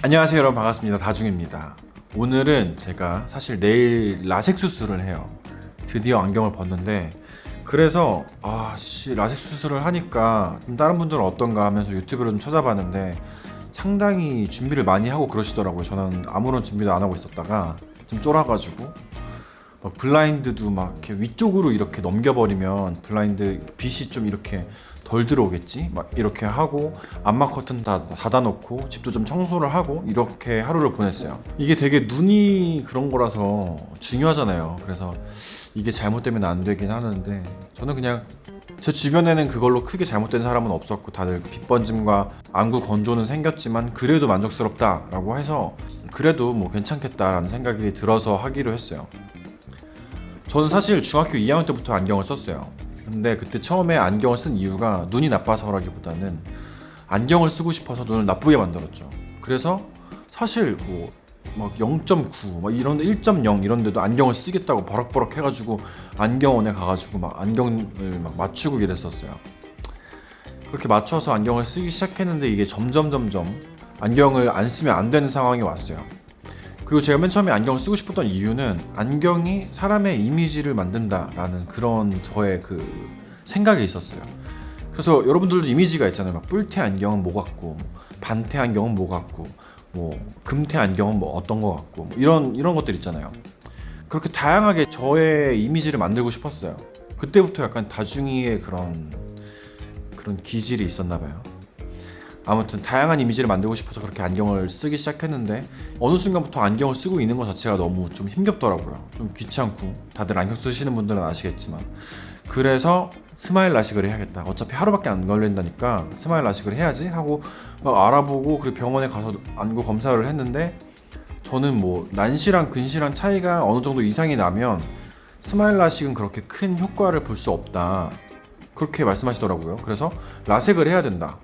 안녕하세요 여러분. 반갑습니다. 다중입니다. 오늘은 제가 사실 내일 라섹 수술을 해요. 드디어 안경을 벗는데 그래서 아씨 라섹 수술을 하니까 좀 다른 분들은 어떤가 하면서 유튜브를 좀 찾아봤는데 상당히 준비를 많이 하고 그러시더라고요. 저는 아무런 준비도 안 하고 있었다가 좀 쫄아가지고 막 블라인드도 막 이렇게 위쪽으로 이렇게 넘겨버리면 블라인드 빛이 좀 이렇게 덜 들어오겠지? 막 이렇게 하고 안마 커튼 다 닫아놓고 집도 좀 청소를 하고 이렇게 하루를 보냈어요. 이게 되게 눈이 그런 거라서 중요하잖아요. 그래서 이게 잘못되면 안 되긴 하는데 저는 그냥 제 주변에는 그걸로 크게 잘못된 사람은 없었고 다들 빗번짐과 안구 건조는 생겼지만 그래도 만족스럽다라고 해서 그래도 뭐 괜찮겠다라는 생각이 들어서 하기로 했어요. 저는 사실 중학교 2학년 때부터 안경을 썼어요. 근데 그때 처음에 안경을 쓴 이유가 눈이 나빠서라기보다는 안경을 쓰고 싶어서 눈을 나쁘게 만들었죠. 그래서 사실 뭐 막 0.9, 막 이런 1.0 이런 데도 안경을 쓰겠다고 버럭버럭 해가지고 안경원에 가가지고 막 안경을 막 맞추고 이랬었어요. 그렇게 맞춰서 안경을 쓰기 시작했는데 이게 점점 점점 안경을 안 쓰면 안 되는 상황이 왔어요. 그리고 제가 맨 처음에 안경을 쓰고 싶었던 이유는 안경이 사람의 이미지를 만든다라는 그런 저의 그 생각이 있었어요. 그래서 여러분들도 이미지가 있잖아요. 막 뿔테 안경은 뭐 같고, 뭐 반테 안경은 뭐 같고, 뭐 금테 안경은 뭐 어떤 거 같고, 뭐 이런 이런 것들 있잖아요. 그렇게 다양하게 저의 이미지를 만들고 싶었어요. 그때부터 약간 다중이의 그런 그런 기질이 있었나 봐요. 아무튼 다양한 이미지를 만들고 싶어서 그렇게 안경을 쓰기 시작했는데 어느 순간부터 안경을 쓰고 있는 것 자체가 너무 좀 힘겹더라고요. 좀 귀찮고 다들 안경 쓰시는 분들은 아시겠지만 그래서 스마일 라식을 해야겠다. 어차피 하루밖에 안 걸린다니까 스마일 라식을 해야지 하고 막 알아보고 그리고 병원에 가서 안구 검사를 했는데 저는 뭐 난시랑 근시랑 차이가 어느 정도 이상이 나면 스마일 라식은 그렇게 큰 효과를 볼 수 없다. 그렇게 말씀하시더라고요. 그래서 라섹을 해야 된다.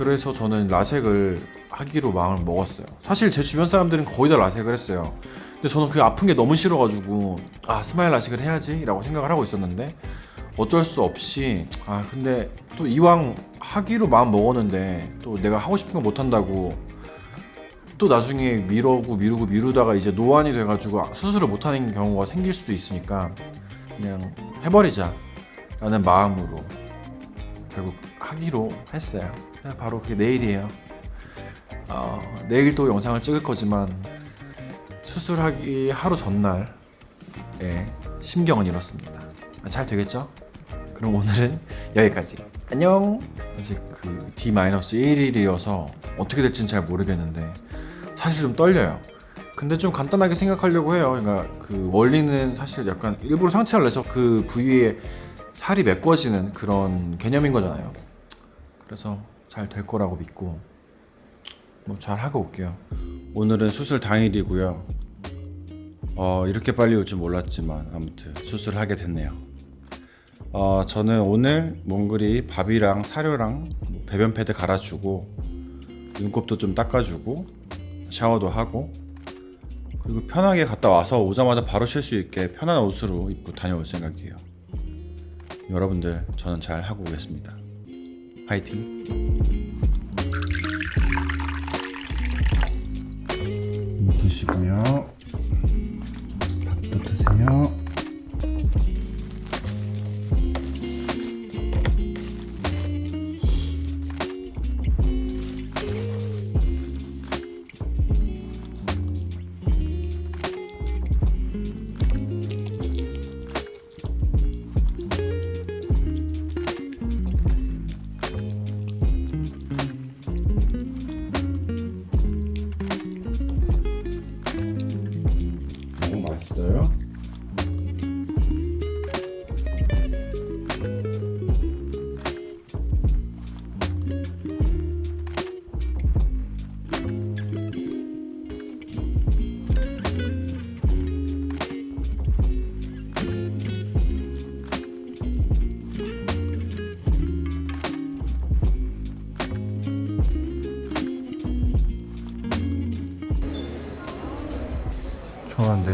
그래서 저는 라섹을 하기로 마음을 먹었어요. 사실 제 주변 사람들은 거의 다 라섹을 했어요. 근데 저는 그 아픈 게 너무 싫어가지고 아 스마일 라섹을 해야지라고 생각을 하고 있었는데 어쩔 수 없이 아 근데 또 이왕 하기로 마음 먹었는데 또 내가 하고 싶은 거 못 한다고 또 나중에 미루고 미루고 미루다가 이제 노안이 돼가지고 수술을 못 하는 경우가 생길 수도 있으니까 그냥 해버리자라는 마음으로 결국 하기로 했어요. 그냥 바로 그게 내일이에요. 어, 내일도 영상을 찍을 거지만 수술하기 하루 전날 에 심경은 이렇습니다. 아, 잘 되겠죠? 그럼 오늘은 여기까지. 안녕. 아직 그 D-1일이어서 어떻게 될지는 잘 모르겠는데 사실 좀 떨려요. 근데 좀 간단하게 생각하려고 해요. 그러니까 그 원리는 사실 약간 일부러 상처를 내서 그 부위에 살이 메꿔지는 그런 개념인 거잖아요. 그래서 잘 될 거라고 믿고 뭐 잘 하고 올게요. 오늘은 수술 당일이고요. 어, 이렇게 빨리 올 줄 몰랐지만 아무튼 수술하게 됐네요. 어, 저는 오늘 몽글이 밥이랑 사료랑 뭐 배변 패드 갈아주고 눈곱도 좀 닦아주고 샤워도 하고 그리고 편하게 갔다 와서 오자마자 바로 쉴 수 있게 편한 옷으로 입고 다녀올 생각이에요. 여러분들 저는 잘 하고 오겠습니다. 화이팅! 드시고요.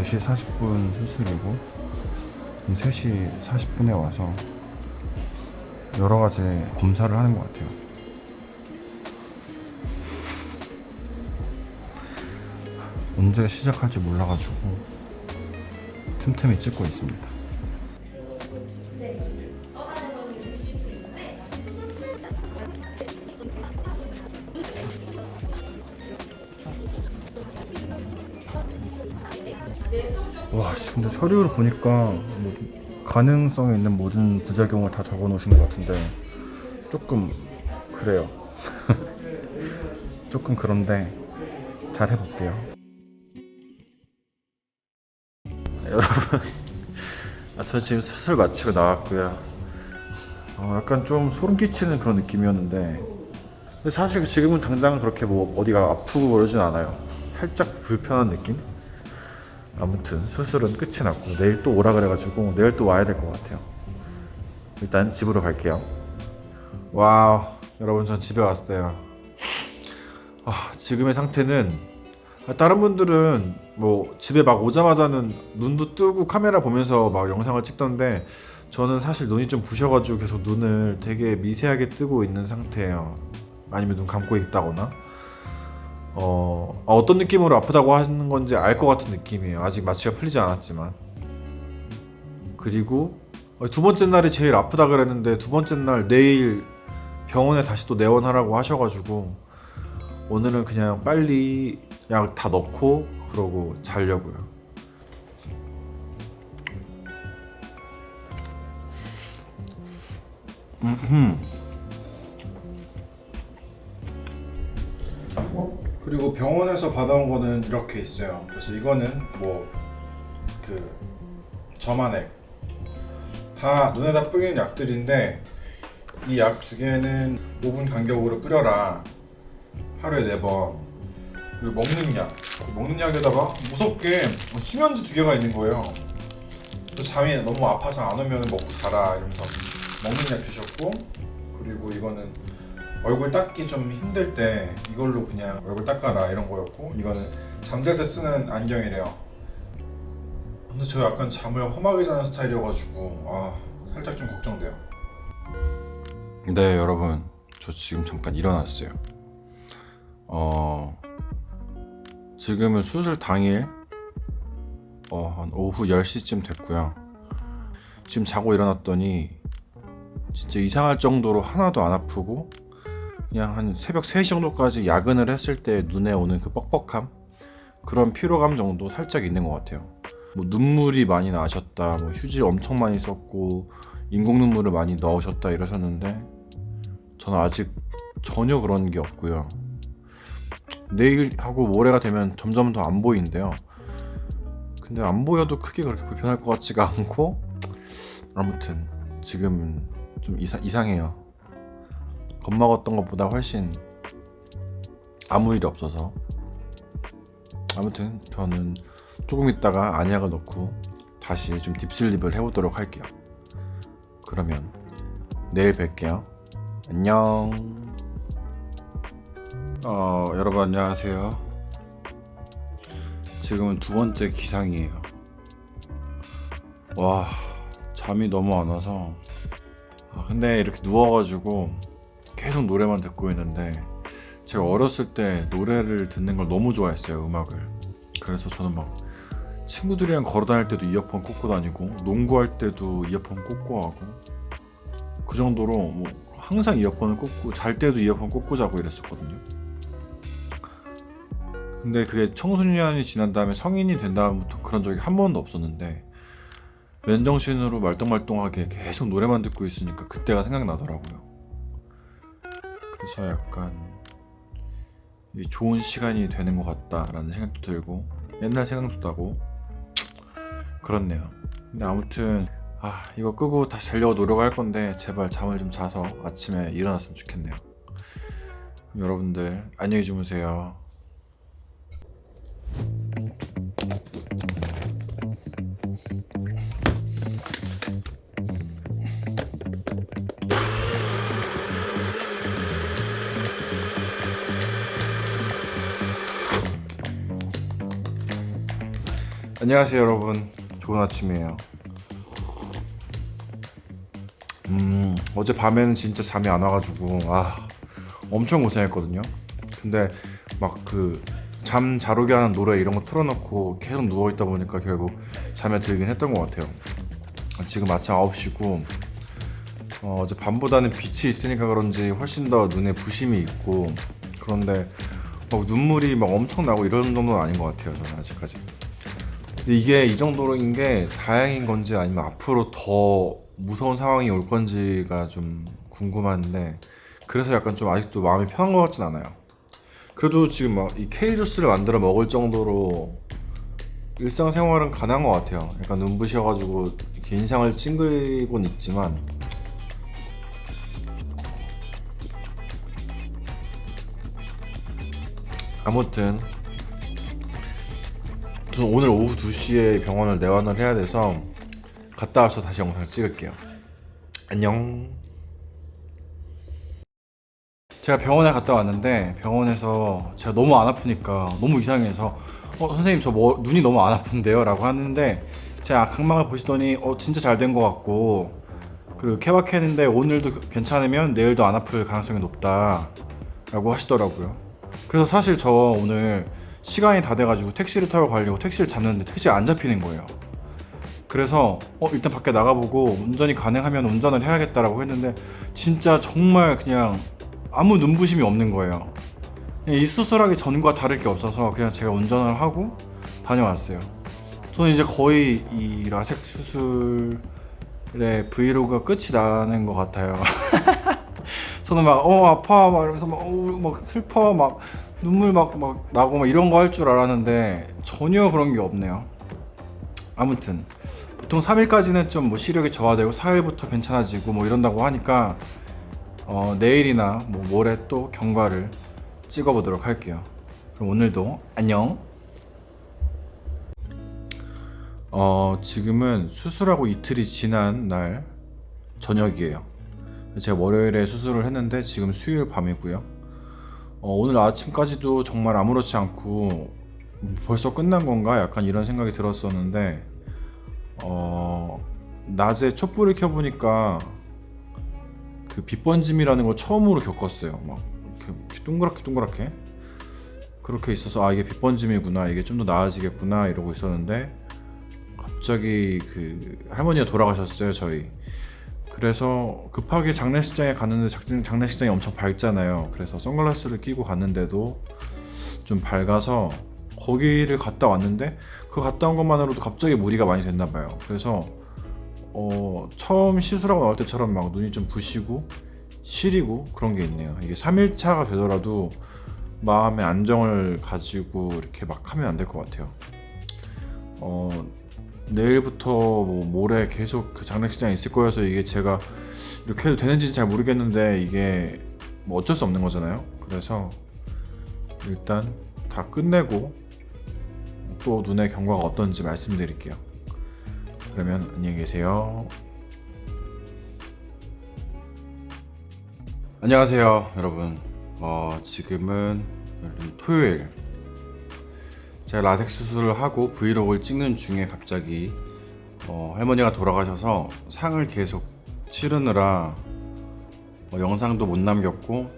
4시 40분 수술이고 3시 40분에 와서 여러 가지 검사를 하는 것 같아요. 언제 시작할지 몰라가지고 틈틈이 찍고 있습니다. 근데 서류를 보니까 뭐 가능성이 있는 모든 부작용을 다 적어 놓으신 것 같은데 조금 그래요. 조금 그런데 잘 해볼게요. 여러분, 아, 저 지금 수술 마치고 나왔고요. 어, 약간 좀 소름 끼치는 그런 느낌이었는데, 근데 사실 지금은 당장 그렇게 뭐 어디가 아프고 그러진 않아요. 살짝 불편한 느낌? 아무튼 수술은 끝이 났고 내일 또 오라 그래가지고 내일 또 와야 될 것 같아요. 일단 집으로 갈게요. 와우, 여러분 전 집에 왔어요. 아, 지금의 상태는 다른 분들은 뭐 집에 막 오자마자는 눈도 뜨고 카메라 보면서 막 영상을 찍던데 저는 사실 눈이 좀 부셔가지고 계속 눈을 되게 미세하게 뜨고 있는 상태예요. 아니면 눈 감고 있다거나. 어, 아, 어떤 느낌으로 아프다고 하는 건지 알 것 같은 느낌이에요. 아직 마취가 풀리지 않았지만. 그리고 어, 두 번째 날이 제일 아프다 그랬는데 두 번째 날 내일 병원에 다시 또 내원하라고 하셔가지고 오늘은 그냥 빨리 약 다 넣고 그러고 자려고요. 음 그리고 병원에서 받아온 거는 이렇게 있어요. 그래서 이거는 뭐 그 저만액 다 눈에다 뿌리는 약들인데 이 약 두 개는 5분 간격으로 뿌려라. 하루에 네 번. 그리고 먹는 약. 먹는 약에다가 무섭게 수면제 두 개가 있는 거예요. 잠이 너무 아파서 안 오면 먹고 자라 이러면서 먹는 약 주셨고 그리고 이거는 얼굴 닦기 좀 힘들 때 이걸로 그냥 얼굴 닦아라 이런 거였고 이거는 잠잘 때 쓰는 안경이래요. 근데 저 약간 잠을 험하게 자는 스타일이어가지고 아 살짝 좀 걱정돼요. 네 여러분 저 지금 잠깐 일어났어요. 어 지금은 수술 당일 어, 한 오후 10시쯤 됐고요. 지금 자고 일어났더니 진짜 이상할 정도로 하나도 안 아프고 그냥 한 새벽 3시 정도까지 야근을 했을 때 눈에 오는 그 뻑뻑함 그런 피로감 정도 살짝 있는 것 같아요. 뭐 눈물이 많이 나셨다, 뭐 휴지 엄청 많이 썼고 인공 눈물을 많이 넣으셨다 이러셨는데 저는 아직 전혀 그런 게 없고요. 내일하고 모레가 되면 점점 더 안 보이는데요. 근데 안 보여도 크게 그렇게 불편할 것 같지가 않고 아무튼 지금은 좀 이상, 이상해요. 겁먹었던 것보다 훨씬 아무 일이 없어서 아무튼 저는 조금 있다가 안약을 넣고 다시 좀 딥슬립을 해보도록 할게요. 그러면 내일 뵐게요. 안녕. 어, 여러분 안녕하세요. 지금은 두 번째 기상이에요. 와, 잠이 너무 안 와서. 아, 근데 이렇게 누워가지고 계속 노래만 듣고 있는데 제가 어렸을 때 노래를 듣는 걸 너무 좋아했어요, 음악을. 그래서 저는 막 친구들이랑 걸어 다닐 때도 이어폰 꽂고 다니고 농구할 때도 이어폰 꽂고 하고 그 정도로 뭐 항상 이어폰을 꽂고 잘 때도 이어폰 꽂고 자고 이랬었거든요. 근데 그게 청소년이 지난 다음에 성인이 된 다음부터 그런 적이 한 번도 없었는데 맨정신으로 말똥말똥하게 계속 노래만 듣고 있으니까 그때가 생각나더라고요. 그래서 약간 이 좋은 시간이 되는 것 같다라는 생각도 들고 옛날 생각도 나고 그렇네요. 근데 아무튼 아 이거 끄고 다시 자려고 노력할 건데 제발 잠을 좀 자서 아침에 일어났으면 좋겠네요. 여러분들 안녕히 주무세요. 안녕하세요 여러분 좋은 아침이에요 음 어제 밤에는 진짜 잠이 안 와가지고 아 엄청 고생했거든요 근데 막 그 잠 잘 오게 하는 노래 이런 거 틀어놓고 계속 누워 있다 보니까 결국 잠에 들긴 했던 것 같아요. 지금 아침 9시고 어, 어제 밤보다는 빛이 있으니까 그런지 훨씬 더 눈에 부심이 있고 그런데 막 눈물이 막 엄청 나고 이런 정도는 아닌 것 같아요. 저는 아직까지. 이게 이 정도인 게 다행인 건지 아니면 앞으로 더 무서운 상황이 올 건지가 좀 궁금한데 그래서 약간 좀 아직도 마음이 편한 것 같진 않아요. 그래도 지금 막 이 케일 주스를 만들어 먹을 정도로 일상생활은 가능한 것 같아요. 약간 눈부셔가지고 인상을 찡그리곤 있지만 아무튼 저 오늘 오후 2시에 병원을 내원을 해야 돼서 갔다 와서 다시 영상을 찍을게요. 안녕. 제가 병원에 갔다 왔는데 병원에서 제가 너무 안 아프니까 너무 이상해서 어 선생님 저 뭐 눈이 너무 안 아픈데요 라고 하는데 제가 각막을 보시더니 어 진짜 잘 된 것 같고 그리고 케바케는데 오늘도 괜찮으면 내일도 안 아플 가능성이 높다 라고 하시더라고요 그래서 사실 저 오늘 시간이 다 돼가지고 택시를 타러 가려고 택시를 잡는데 택시가 안 잡히는 거예요 그래서 어 일단 밖에 나가보고 운전이 가능하면 운전을 해야겠다라고 했는데 진짜 정말 그냥 아무 눈부심이 없는 거예요. 이 수술하기 전과 다를 게 없어서 그냥 제가 운전을 하고 다녀왔어요. 저는 이제 거의 이 라섹 수술의 브이로그가 끝이 나는 것 같아요. 저는 막 어 아파 막 이러면서 막, 어, 막 슬퍼 막 눈물 막, 막 나고 막 이런 거 할 줄 알았는데 전혀 그런 게 없네요. 아무튼 보통 3일까지는 좀 뭐 시력이 저하되고 4일부터 괜찮아지고 뭐 이런다고 하니까 어, 내일이나 뭐 모레 또 경과를 찍어보도록 할게요. 그럼 오늘도 안녕. 어, 지금은 수술하고 이틀이 지난 날 저녁이에요. 제가 월요일에 수술을 했는데 지금 수요일 밤이고요. 어, 오늘 아침까지도 정말 아무렇지 않고 벌써 끝난 건가 약간 이런 생각이 들었었는데 어, 낮에 촛불을 켜보니까 그 빛번짐이라는 걸 처음으로 겪었어요. 막 이렇게 동그랗게 동그랗게 그렇게 있어서 아 이게 빛번짐이구나 이게 좀 더 나아지겠구나 이러고 있었는데 갑자기 그 할머니가 돌아가셨어요 저희. 그래서 급하게 장례식장에 갔는데 장- 장례식장이 엄청 밝잖아요. 그래서 선글라스를 끼고 갔는데도 좀 밝아서 거기를 갔다 왔는데 그 갔다 온 것만으로도 갑자기 무리가 많이 됐나 봐요. 그래서 어, 처음 시술하고 나올 때처럼 막 눈이 좀 부시고 시리고 그런 게 있네요. 이게 3일차가 되더라도 마음의 안정을 가지고 이렇게 막 하면 안 될 것 같아요. 어, 내일부터 뭐 모레 계속 그 장례식장에 있을 거여서 이게 제가 이렇게 해도 되는지는 잘 모르겠는데 이게 뭐 어쩔 수 없는 거잖아요. 그래서 일단 다 끝내고 또 눈의 경과가 어떤지 말씀드릴게요. 그러면 안녕히 계세요. 안녕하세요, 여러분. 어, 지금은 토요일. 제가 라섹 수술을 하고 브이로그를 찍는 중에 갑자기 어, 할머니가 돌아가셔서 상을 계속 치르느라 어, 영상도 못 남겼고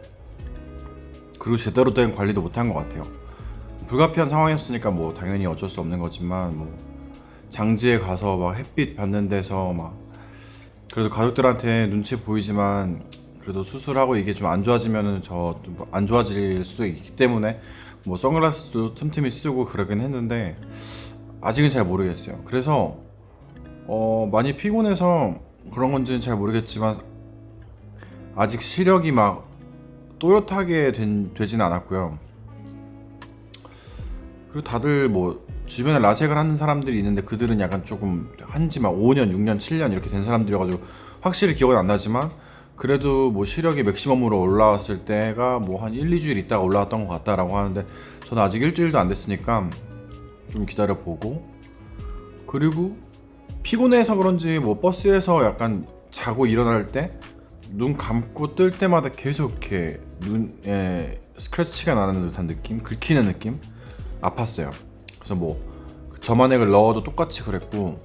그리고 제대로 된 관리도 못한 것 같아요. 불가피한 상황이었으니까 뭐 당연히 어쩔 수 없는 거지만 뭐 장지에 가서 막 햇빛 받는 데서 막 그래도 가족들한테 눈치 보이지만 그래도 수술하고 이게 좀 안 좋아지면은 저 안 좋아질 수도 있기 때문에 뭐 선글라스도 틈틈이 쓰고 그러긴 했는데 아직은 잘 모르겠어요. 그래서 어 많이 피곤해서 그런 건지는 잘 모르겠지만 아직 시력이 막 또렷하게 된, 되진 않았고요. 그리고 다들 뭐 주변에 라섹을 하는 사람들이 있는데 그들은 약간 조금 한지 막 5년, 6년, 7년 이렇게 된 사람들이어가지고 확실히 기억은 안 나지만 그래도 뭐 시력이 맥시멈으로 올라왔을 때가 뭐 한 1, 2주일 있다가 올라왔던 것 같다라고 하는데 저는 아직 일주일도 안 됐으니까 좀 기다려 보고 그리고 피곤해서 그런지 뭐 버스에서 약간 자고 일어날 때 눈 감고 뜰 때마다 계속 이렇게 눈에 스크래치가 나는 듯한 느낌, 긁히는 느낌 아팠어요. 그래서 뭐 점안액을 넣어도 똑같이 그랬고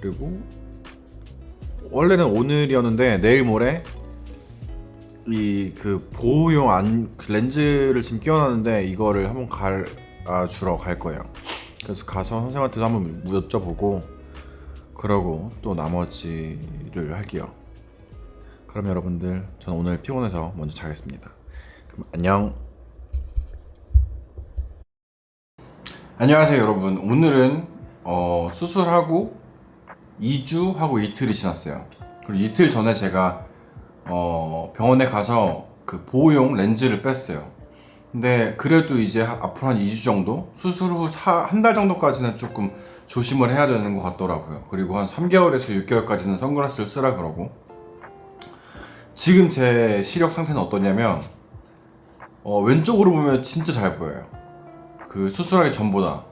그리고 원래는 오늘이었는데 내일 모레 이 그 보호용 안, 그 렌즈를 지금 끼워놨는데 이거를 한번 갈아 주러 갈 거예요. 그래서 가서 선생님한테도 한번 여쭤보고 그러고 또 나머지를 할게요. 그럼 여러분들 저는 오늘 피곤해서 먼저 자겠습니다. 그럼 안녕. 안녕하세요 여러분. 오늘은 어, 수술하고 2주 하고 이틀이 지났어요. 그리고 이틀 전에 제가 어, 병원에 가서 그 보호용 렌즈를 뺐어요. 근데 그래도 이제 하- 앞으로 한 2주 정도 수술 후 한 달 정도까지는 조금 조심을 해야 되는 것 같더라고요. 그리고 한 3개월에서 6개월까지는 선글라스를 쓰라 그러고 지금 제 시력 상태는 어떠냐면 어, 왼쪽으로 보면 진짜 잘 보여요. 그 수술하기 전보다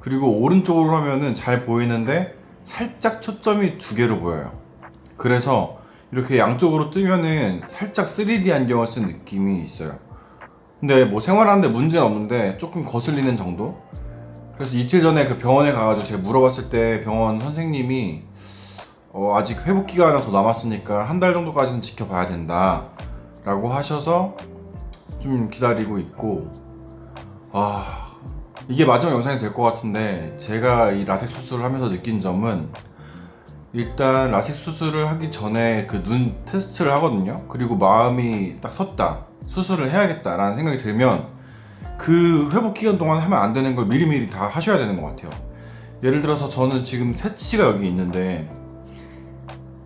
그리고 오른쪽으로 하면은 잘 보이는데 살짝 초점이 두 개로 보여요. 그래서 이렇게 양쪽으로 뜨면은 살짝 3D 안경을 쓴 느낌이 있어요. 근데 뭐 생활하는데 문제는 없는데 조금 거슬리는 정도? 그래서 이틀 전에 그 병원에 가가지고 제가 물어봤을 때 병원 선생님이 어, 아직 회복 기간이 더 남았으니까 한 달 정도까지는 지켜봐야 된다 라고 하셔서 좀 기다리고 있고 아 이게 마지막 영상이 될 것 같은데 제가 이 라텍 수술을 하면서 느낀 점은 일단 라식 수술을 하기 전에 그 눈 테스트를 하거든요. 그리고 마음이 딱 섰다. 수술을 해야겠다라는 생각이 들면 그 회복 기간 동안 하면 안 되는 걸 미리미리 다 하셔야 되는 것 같아요. 예를 들어서 저는 지금 새치가 여기 있는데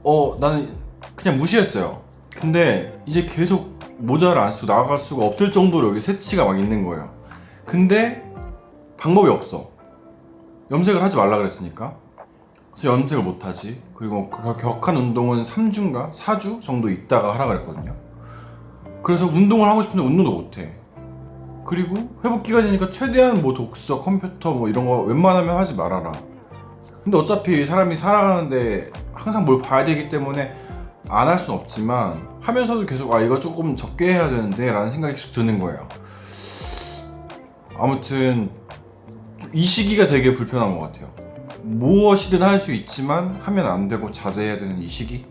어 나는 그냥 무시했어요. 근데 이제 계속 모자를 안 쓰고 나갈 수가 없을 정도로 여기 새치가 막 있는 거예요. 근데 방법이 없어. 염색을 하지 말라 그랬으니까. 그래서 염색을 못 하지. 그리고 그 격한 운동은 3주인가 4주 정도 있다가 하라 그랬거든요. 그래서 운동을 하고 싶은데 운동도 못 해. 그리고 회복 기간이니까 최대한 뭐 독서, 컴퓨터 뭐 이런 거 웬만하면 하지 말아라. 근데 어차피 사람이 살아가는데 항상 뭘 봐야 되기 때문에 안 할 순 없지만 하면서도 계속 아 이거 조금 적게 해야 되는데 라는 생각이 계속 드는 거예요. 아무튼 좀 이 시기가 되게 불편한 것 같아요. 무엇이든 할 수 있지만 하면 안 되고 자제해야 되는 이 시기.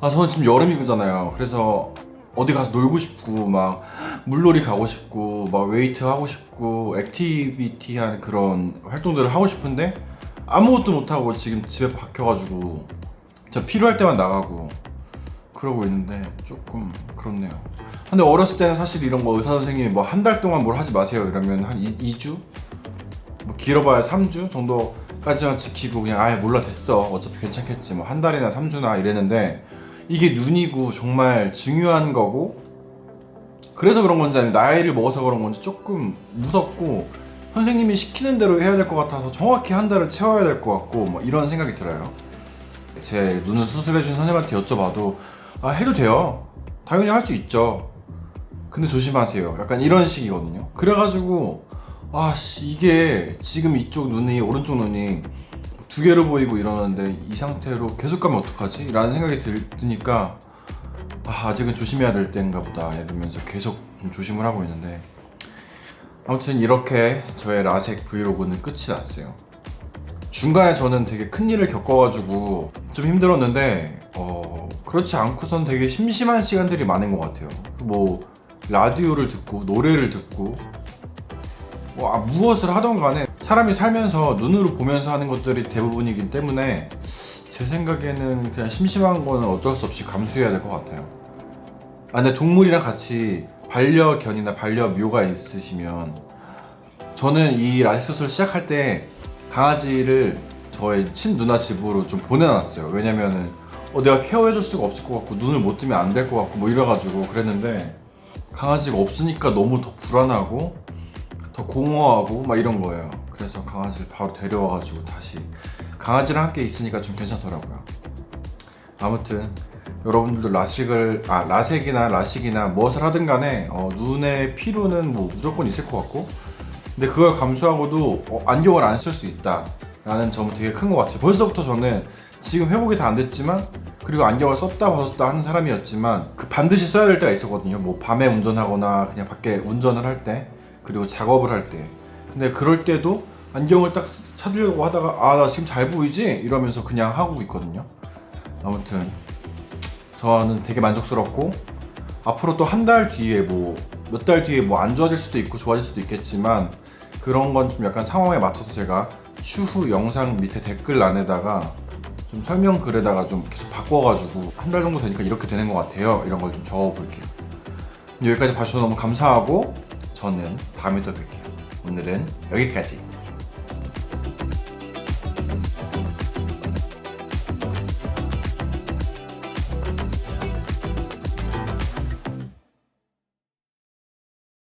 아 저는 지금 여름이잖아요. 그래서 어디 가서 놀고 싶고 막 물놀이 가고 싶고 막 웨이트 하고 싶고 액티비티한 그런 활동들을 하고 싶은데 아무것도 못 하고 지금 집에 박혀가지고 진짜 필요할 때만 나가고 그러고 있는데 조금 그렇네요. 근데 어렸을 때는 사실 이런 거 의사 선생님이 뭐 한 달 동안 뭘 하지 마세요 이러면 한 2, 주 뭐 길어봐야 3주 정도까지만 지키고 그냥 아예 몰라 됐어. 어차피 괜찮겠지. 뭐 한 달이나 3주나 이랬는데 이게 눈이고 정말 중요한 거고 그래서 그런 건지 아니면 나이를 먹어서 그런 건지 조금 무섭고 선생님이 시키는 대로 해야 될 것 같아서 정확히 한 달을 채워야 될 것 같고 뭐 이런 생각이 들어요. 제 눈을 수술해준 선생님한테 여쭤봐도 아 해도 돼요. 당연히 할 수 있죠. 근데 조심하세요. 약간 이런 식이거든요. 그래가지고 아씨 이게 지금 이쪽 눈이 오른쪽 눈이 두 개로 보이고 이러는데 이 상태로 계속 가면 어떡하지? 라는 생각이 들, 드니까 아, 아직은 조심해야 될 때인가 보다 이러면서 계속 좀 조심을 하고 있는데 아무튼 이렇게 저의 라섹 브이로그는 끝이 났어요 중간에 저는 되게 큰 일을 겪어가지고 좀 힘들었는데 어, 그렇지 않고선 되게 심심한 시간들이 많은 것 같아요 뭐 라디오를 듣고 노래를 듣고 뭐 아, 무엇을 하던 간에 사람이 살면서 눈으로 보면서 하는 것들이 대부분이기 때문에 제 생각에는 그냥 심심한 거는 어쩔 수 없이 감수해야 될 것 같아요. 아, 근데 동물이랑 같이 반려견이나 반려묘가 있으시면 저는 이 라이스를 시작할 때 강아지를 저의 친 누나 집으로 좀 보내놨어요. 왜냐면은 어, 내가 케어해줄 수가 없을 것 같고 눈을 못 뜨면 안 될 것 같고 뭐 이래가지고 그랬는데 강아지가 없으니까 너무 더 불안하고 더 공허하고 막 이런 거예요. 그래서 강아지를 바로 데려와가지고 다시 강아지랑 함께 있으니까 좀 괜찮더라고요. 아무튼 여러분들도 라식을 아 라섹이나 라식이나 무엇을 하든 간에 어, 눈의 피로는 뭐 무조건 있을 것 같고 근데 그걸 감수하고도 어, 안경을 안 쓸 수 있다라는 점은 되게 큰 것 같아요. 벌써부터 저는 지금 회복이 다 안 됐지만 그리고 안경을 썼다 벗었다 하는 사람이었지만 그 반드시 써야 될 때가 있었거든요. 뭐 밤에 운전하거나 그냥 밖에 운전을 할 때 그리고 작업을 할 때. 근데 그럴 때도 안경을 딱 찾으려고 하다가 아 나 지금 잘 보이지 이러면서 그냥 하고 있거든요. 아무튼 저는 되게 만족스럽고 앞으로 또 한 달 뒤에 뭐 몇 달 뒤에 뭐 안 좋아질 수도 있고 좋아질 수도 있겠지만 그런 건 좀 약간 상황에 맞춰서 제가 추후 영상 밑에 댓글란에다가 좀 설명 글에다가 좀 계속 바꿔가지고 한 달 정도 되니까 이렇게 되는 것 같아요. 이런 걸 좀 적어볼게요. 여기까지 봐주셔서 너무 감사하고 저는 다음에 또 뵐게요. 오늘은 여기까지.